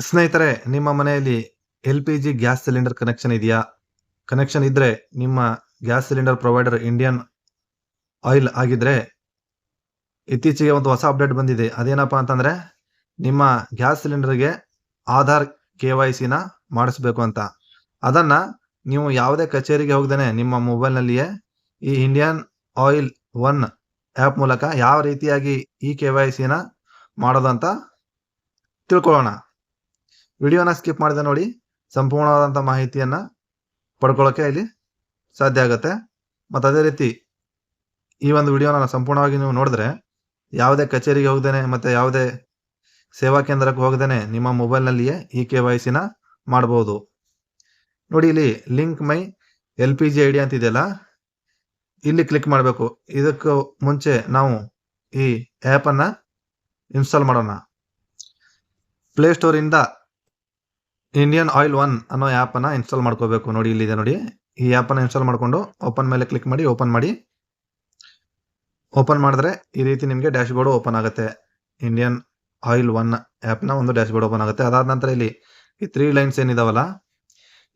ಸ್ನೇಹಿತರೆ, ನಿಮ್ಮ ಮನೆಯಲ್ಲಿ L P G gas cylinder connection ಇದೆಯಾ? ಕನೆಕ್ಷನ್ ಇದ್ರೆ ನಿಮ್ಮ gas cylinder provider Indian oil ಆಗಿದ್ರೆ ಇತ್ತೀಚೆಗೆ ಒಂದು ಹೊಸ ಅಪ್ಡೇಟ್ ಬಂದಿದೆ. ಅದೇನಪ್ಪ ಅಂತಂದ್ರೆ, ನಿಮ್ಮ ಗ್ಯಾಸ್ ಸಿಲಿಂಡರ್ಗೆ ಆಧಾರ್ ಕೆ ವೈ ಸಿನ ಮಾಡಿಸ್ಬೇಕು ಅಂತ. ಅದನ್ನ ನೀವು ಯಾವುದೇ ಕಚೇರಿಗೆ ಹೋಗದೇನೆ ನಿಮ್ಮ ಮೊಬೈಲ್ನಲ್ಲಿಯೇ ಈ ಇಂಡಿಯನ್ ಆಯಿಲ್ ಒನ್ ಆ್ಯಪ್ ಮೂಲಕ ಯಾವ ರೀತಿಯಾಗಿ ಈ ಕೆ ವೈ ಸಿನ ಮಾಡೋದಂತ ತಿಳ್ಕೊಳ್ಳೋಣ. ವಿಡಿಯೋನ ಸ್ಕಿಪ್ ಮಾಡಿದೆ ನೋಡಿ ಸಂಪೂರ್ಣವಾದಂಥ ಮಾಹಿತಿಯನ್ನ ಪಡ್ಕೊಳ್ಳೋಕ್ಕೆ ಇಲ್ಲಿ ಸಾಧ್ಯ ಆಗುತ್ತೆ. ಮತ್ತು ಅದೇ ರೀತಿ ಈ ಒಂದು ವಿಡಿಯೋನ ಸಂಪೂರ್ಣವಾಗಿ ನೀವು ನೋಡಿದ್ರೆ, ಯಾವುದೇ ಕಚೇರಿಗೆ ಹೋಗ್ದೇನೆ ಮತ್ತು ಯಾವುದೇ ಸೇವಾ ಕೇಂದ್ರಕ್ಕೆ ಹೋಗದೇನೆ ನಿಮ್ಮ ಮೊಬೈಲ್ನಲ್ಲಿಯೇ ಈ ಕೆ ವೈ ಸಿನ ಮಾಡ್ಬೋದು. ನೋಡಿ ಇಲ್ಲಿ link my L P G I D ಅಂತಿದೆಯಲ್ಲ ಇಲ್ಲಿ ಕ್ಲಿಕ್ ಮಾಡಬೇಕು. ಇದಕ್ಕೂ ಮುಂಚೆ ನಾವು ಈ ಆ್ಯಪನ್ನು ಇನ್ಸ್ಟಾಲ್ ಮಾಡೋಣ. ಪ್ಲೇಸ್ಟೋರಿಂದ ಇಂಡಿಯನ್ ಆಯಿಲ್ ಒನ್ ಅನ್ನೋ ಆ್ಯಪನ್ನು ಇನ್ಸ್ಟಾಲ್ ಮಾಡ್ಕೋಬೇಕು. ನೋಡಿ, ಇಲ್ಲಿದೆ ನೋಡಿ. ಈ ಆ್ಯಪನ್ನು ಇನ್ಸ್ಟಾಲ್ ಮಾಡಿಕೊಂಡು ಓಪನ್ ಮೇಲೆ ಕ್ಲಿಕ್ ಮಾಡಿ ಓಪನ್ ಮಾಡಿ. ಓಪನ್ ಮಾಡಿದ್ರೆ ಈ ರೀತಿ ನಿಮಗೆ ಡ್ಯಾಶ್ ಬೋರ್ಡ್ ಓಪನ್ ಆಗುತ್ತೆ ಇಂಡಿಯನ್ ಆಯಿಲ್ ಒನ್ ಆ್ಯಪ್ನ ಒಂದು ಡ್ಯಾಶ್ ಬೋರ್ಡ್ ಓಪನ್ ಆಗುತ್ತೆ. ಅದಾದ ನಂತರ ಇಲ್ಲಿ ಈ ತ್ರೀ ಲೈನ್ಸ್ ಏನಿದಾವಲ್ಲ,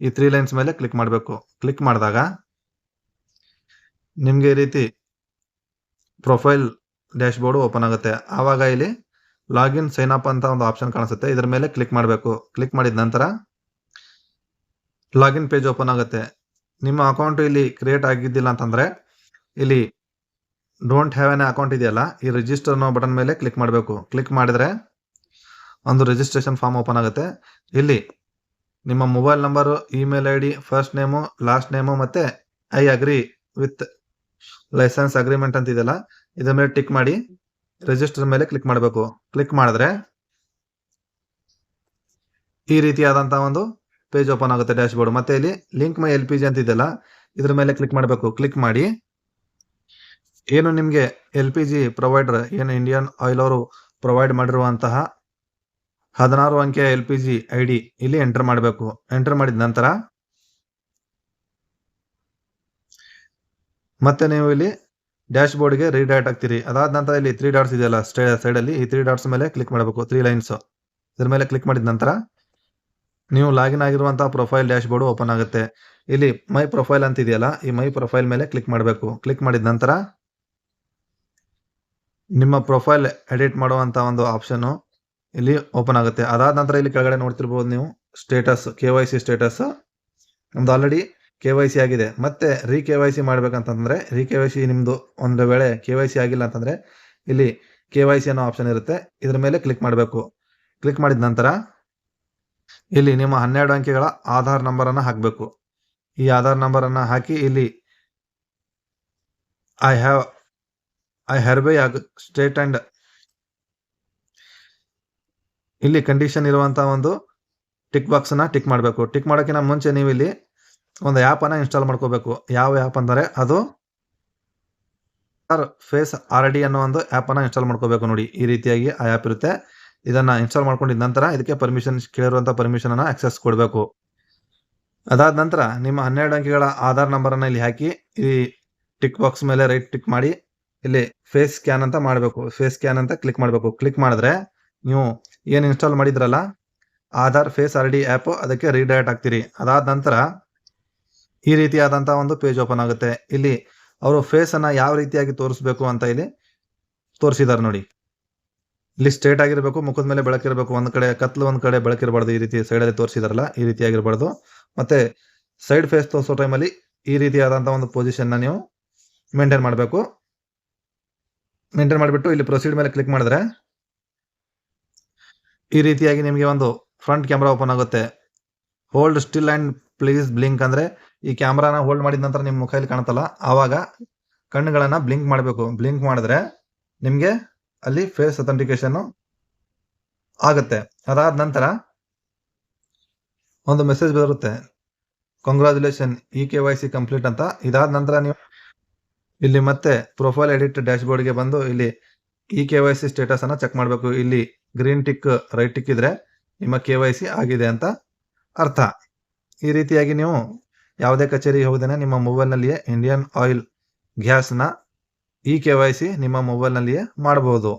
ಈ ತ್ರೀ ಲೈನ್ಸ್ ಮೇಲೆ ಕ್ಲಿಕ್ ಮಾಡಬೇಕು. ಕ್ಲಿಕ್ ಮಾಡಿದಾಗ ನಿಮಗೆ ಈ ರೀತಿ ಪ್ರೊಫೈಲ್ ಡ್ಯಾಶ್ ಬೋರ್ಡ್ ಓಪನ್ ಆಗುತ್ತೆ. ಆವಾಗ ಇಲ್ಲಿ ಲಾಗಿನ್ ಸೈನ್ ಅಪ್ ಅಂತ ಒಂದು ಆಪ್ಷನ್ ಕಾಣಿಸುತ್ತೆ. ಇದರ ಮೇಲೆ ಕ್ಲಿಕ್ ಮಾಡಬೇಕು. ಕ್ಲಿಕ್ ಮಾಡಿದ ನಂತರ ಲಾಗಿನ್ ಪೇಜ್ ಓಪನ್ ಆಗುತ್ತೆ. ನಿಮ್ಮ ಅಕೌಂಟ್ ಇಲ್ಲಿ ಕ್ರಿಯೇಟ್ ಆಗಿದ್ದಿಲ್ಲ ಅಂತಂದ್ರೆ ಇಲ್ಲಿ ಡೋಂಟ್ ಹ್ಯಾವ್ ಎನ್ ಅಕೌಂಟ್ ಇದೆಯಲ್ಲ, ಈ ರಿಜಿಸ್ಟರ್ ಅನ್ನೋ ಬಟನ್ ಮೇಲೆ ಕ್ಲಿಕ್ ಮಾಡಬೇಕು. ಕ್ಲಿಕ್ ಮಾಡಿದ್ರೆ ಒಂದು ರಿಜಿಸ್ಟ್ರೇಷನ್ ಫಾರ್ಮ್ ಓಪನ್ ಆಗುತ್ತೆ. ಇಲ್ಲಿ ನಿಮ್ಮ mobile number email I D first name last name ಮತ್ತೆ I agree with license agreement ಅಂತ ಇದೆಯಲ್ಲ, ಇದ್ರ ಮೇಲೆ ಟಿಕ್ ಮಾಡಿ ರಿಜಿಸ್ಟರ್ ಮೇಲೆ ಕ್ಲಿಕ್ ಮಾಡಬೇಕು. ಕ್ಲಿಕ್ ಮಾಡಿದ್ರೆ ಈ ರೀತಿಯಾದಂತಹ ಒಂದು ಪೇಜ್ ಓಪನ್ ಆಗುತ್ತೆ ಡ್ಯಾಶ್ ಬೋರ್ಡ್ ಮತ್ತೆ ಇಲ್ಲಿ link my L P G ಅಂತ ಇದೆಯಲ್ಲ, ಇದ್ರ ಮೇಲೆ ಕ್ಲಿಕ್ ಮಾಡಬೇಕು. ಕ್ಲಿಕ್ ಮಾಡಿ. ಏನು ನಿಮಗೆ ಎಲ್ ಪಿ ಜಿ ಪ್ರೊವೈಡರ್ ಏನು ಇಂಡಿಯನ್ ಆಯಿಲ್ ಅವರು ಪ್ರೊವೈಡ್ ಮಾಡಿರುವಂತಹ ಹದಿನಾರು ಅಂಕೆಯ L P G I D ಇಲ್ಲಿ ಎಂಟರ್ ಮಾಡಬೇಕು. ಎಂಟರ್ ಮಾಡಿದ ನಂತರ ಮತ್ತೆ ನೀವು ಇಲ್ಲಿ ಡ್ಯಾಶ್ ಬೋರ್ಡ್ಗೆ ರೀಡೈರೆಕ್ಟ್ ಆಗ್ತೀರಿ ಅದಾದ ನಂತರ ಇಲ್ಲಿ ತ್ರೀ ಡಾಟ್ಸ್ ಇದೆಯಲ್ಲ ಸ್ಟೇ ಸೈಡಲ್ಲಿ ಈ ತ್ರೀ ಡಾಟ್ಸ್ ಮೇಲೆ ಕ್ಲಿಕ್ ಮಾಡಬೇಕು. ತ್ರೀ ಲೈನ್ಸ್ ಇದ್ರ ಮೇಲೆ ಕ್ಲಿಕ್ ಮಾಡಿದ ನಂತರ ನೀವು ಲಾಗಿನ್ ಆಗಿರುವಂತಹ ಪ್ರೊಫೈಲ್ ಡ್ಯಾಶ್ ಬೋರ್ಡ್ ಓಪನ್ ಆಗುತ್ತೆ. ಇಲ್ಲಿ ಮೈ ಪ್ರೊಫೈಲ್ ಅಂತ ಇದೆಯಲ್ಲ, ಈ ಮೈ ಪ್ರೊಫೈಲ್ ಮೇಲೆ ಕ್ಲಿಕ್ ಮಾಡಬೇಕು. ಕ್ಲಿಕ್ ಮಾಡಿದ ನಂತರ ನಿಮ್ಮ ಪ್ರೊಫೈಲ್ ಎಡಿಟ್ ಮಾಡುವಂಥ ಒಂದು ಆಪ್ಷನ್ ಇಲ್ಲಿ ಓಪನ್ ಆಗುತ್ತೆ. ಅದಾದ ನಂತರ ಇಲ್ಲಿ ಕೆಳಗಡೆ ನೋಡ್ತಿರ್ಬೋದು ನೀವು status K Y C status ನಮ್ದು ಆಲ್ರೆಡಿ ಕೆ ವೈ ಸಿ ಆಗಿದೆ. ಮತ್ತೆ ರೀ ಕೆ ವೈ ಸಿ ಮಾಡ್ಬೇಕಂತಂದ್ರೆ, ರೀ ಕೆ ವೈ ಸಿ ನಿಮ್ದು ಒಂದು ವೇಳೆ ಕೆ ವೈ ಸಿ ಆಗಿಲ್ಲ ಅಂತಂದ್ರೆ, ಇಲ್ಲಿ ಕೆ ವೈ ಸಿ ಅನ್ನೋ ಆಪ್ಷನ್ ಇರುತ್ತೆ. ಇದ್ರ ಮೇಲೆ ಕ್ಲಿಕ್ ಮಾಡಬೇಕು. ಕ್ಲಿಕ್ ಮಾಡಿದ ನಂತರ, ಇಲ್ಲಿ ನಿಮ್ಮ ಹನ್ನೆರಡು ಅಂಕೆಗಳ ಆಧಾರ್ ನಂಬರ್ ಅನ್ನ ಹಾಕಬೇಕು. ಈ ಆಧಾರ್ ನಂಬರ್ ಅನ್ನ ಹಾಕಿ ಇಲ್ಲಿ I have I hereby state and ಇಲ್ಲಿ ಕಂಡೀಷನ್ ಇರುವಂತಹ ಒಂದು ಟಿಕ್ ಬಾಕ್ಸ್ ಟಿಕ್ ಮಾಡಬೇಕು. ಟಿಕ್ ಮಾಡೋಕ್ಕಿಂತ ಮುಂಚೆ ನೀವು ಇಲ್ಲಿ ಒಂದು ಆ್ಯಪ್ ಅನ್ನ ಇನ್ಸ್ಟಾಲ್ ಮಾಡ್ಕೋಬೇಕು. ಯಾವ ಆ್ಯಪ್ ಅಂದರೆ ಅದು ಫೇಸ್ ಆರ್ ಡಿ ಅನ್ನೋ ಒಂದು ಆ್ಯಪನ್ನು ಇನ್ಸ್ಟಾಲ್ ಮಾಡ್ಕೋಬೇಕು ನೋಡಿ. ಈ ರೀತಿಯಾಗಿ ಆ ಆ್ಯಪ್ ಇರುತ್ತೆ. ಇದನ್ನ ಇನ್ಸ್ಟಾಲ್ ಮಾಡ್ಕೊಂಡಿದ ನಂತರ ಇದಕ್ಕೆ ಪರ್ಮಿಷನ್ ಕೇಳಿರುವಂಥ ಪರ್ಮಿಷನ್ ಅನ್ನ ಆಕ್ಸೆಸ್ ಕೊಡಬೇಕು. ಅದಾದ ನಂತರ ನಿಮ್ಮ ಹನ್ನೆರಡು ಅಂಕಿಗಳ ಆಧಾರ್ ನಂಬರ್ ಅನ್ನ ಇಲ್ಲಿ ಹಾಕಿ, ಈ ಟಿಕ್ ಬಾಕ್ಸ್ ಮೇಲೆ ರೈಟ್ ಟಿಕ್ ಮಾಡಿ, ಇಲ್ಲಿ ಫೇಸ್ ಸ್ಕ್ಯಾನ್ ಅಂತ ಮಾಡಬೇಕು. ಫೇಸ್ ಸ್ಕ್ಯಾನ್ ಅಂತ ಕ್ಲಿಕ್ ಮಾಡಬೇಕು. ಕ್ಲಿಕ್ ಮಾಡಿದ್ರೆ ನೀವು ಏನು ಇನ್ಸ್ಟಾಲ್ ಮಾಡಿದ್ರಲ್ಲ, Aadhaar face R D app ಅದಕ್ಕೆ ರೀಡೈರೆಕ್ಟ್ ಆಗ್ತೀರಿ. ಅದಾದ ನಂತರ ಈ ರೀತಿಯಾದಂತಹ ಒಂದು ಪೇಜ್ ಓಪನ್ ಆಗುತ್ತೆ. ಇಲ್ಲಿ ಅವರು ಫೇಸ್ ಅನ್ನ ಯಾವ ರೀತಿಯಾಗಿ ತೋರಿಸ್ಬೇಕು ಅಂತ ಇಲ್ಲಿ ತೋರಿಸಿದ್ದಾರೆ ನೋಡಿ. ಇಲ್ಲಿ ಸ್ಟ್ರೇಟ್ ಆಗಿರಬೇಕು, ಮುಖದ ಮೇಲೆ ಬೆಳಕಿರಬೇಕು, ಒಂದ್ ಕಡೆ ಕತ್ಲು, ಒಂದ್ ಕಡೆ ಬೆಳಕಿರಬಾರ್ದು ಈ ರೀತಿ ಸೈಡ್ ಅಲ್ಲಿ ತೋರಿಸಿದಾರಲ್ಲ, ಈ ರೀತಿ ಆಗಿರಬಾರ್ದು. ಮತ್ತೆ ಸೈಡ್ ಫೇಸ್ ತೋರಿಸೋ ಟೈಮಲ್ಲಿ ಈ ರೀತಿಯಾದಂತಹ ಒಂದು ಪೊಸಿಷನ್ನ ನೀವು ಮೇಂಟೈನ್ ಮಾಡಬೇಕು. ಮೇಂಟೈನ್ ಮಾಡಿಬಿಟ್ಟು ಇಲ್ಲಿ ಪ್ರೊಸೀಡ್ ಮೇಲೆ ಕ್ಲಿಕ್ ಮಾಡಿದ್ರೆ ಈ ರೀತಿಯಾಗಿ ನಿಮಗೆ ಒಂದು ಫ್ರಂಟ್ ಕ್ಯಾಮ್ರಾ ಓಪನ್ ಆಗುತ್ತೆ. Hold still and please blink ಅಂದ್ರೆ ಈ ಕ್ಯಾಮ್ರಾನ ಹೋಲ್ಡ್ ಮಾಡಿದ ನಂತರ ನಿಮ್ಮ ಮುಖ ಇಲ್ಲಿ ಕಾಣುತ್ತಲ್ಲ, ಆವಾಗ ಕಣ್ಣುಗಳನ್ನ ಬ್ಲಿಂಕ್ ಮಾಡಬೇಕು. ಬ್ಲಿಂಕ್ ಮಾಡಿದ್ರೆ ನಿಮಗೆ ಅಲ್ಲಿ ಫೇಸ್ ಅಥೆಂಟಿಕೇಶನ್ ಆಗುತ್ತೆ. ಅದಾದ ನಂತರ ಒಂದು ಮೆಸೇಜ್ ಬರುತ್ತೆ. Congratulation E K Y C complete ಅಂತ. ಇದಾದ ನಂತರ ನೀವು ಇಲ್ಲಿ ಮತ್ತೆ ಪ್ರೊಫೈಲ್ ಎಡಿಟ್ ಡ್ಯಾಶ್ ಬೋರ್ಡ್ಗೆ ಬಂದು ಇಲ್ಲಿ E K Y C status ಅನ್ನ ಚೆಕ್ ಮಾಡಬೇಕು. ಇಲ್ಲಿ ಗ್ರೀನ್ ಟಿಕ್ ರೈಟ್ ಟಿಕ್ ಇದ್ರೆ ನಿಮ್ಮ ಕೆ ವೈ ಸಿ ಆಗಿದೆ ಅಂತ ಅರ್ಥ. ಈ ರೀತಿಯಾಗಿ ನೀವು ಯಾವುದೇ ಕಚೇರಿಗೆ ಹೋಗದೇನೆ ನಿಮ್ಮ ಮೊಬೈಲ್ನಲ್ಲಿಯೇ ಇಂಡಿಯನ್ ಆಯಿಲ್ ಗ್ಯಾಸ್ನ ಇ ಕೆ ವೈ ಸಿ ನಿಮ್ಮ ಮೊಬೈಲ್ನಲ್ಲಿಯೇ ಮಾಡಬಹುದು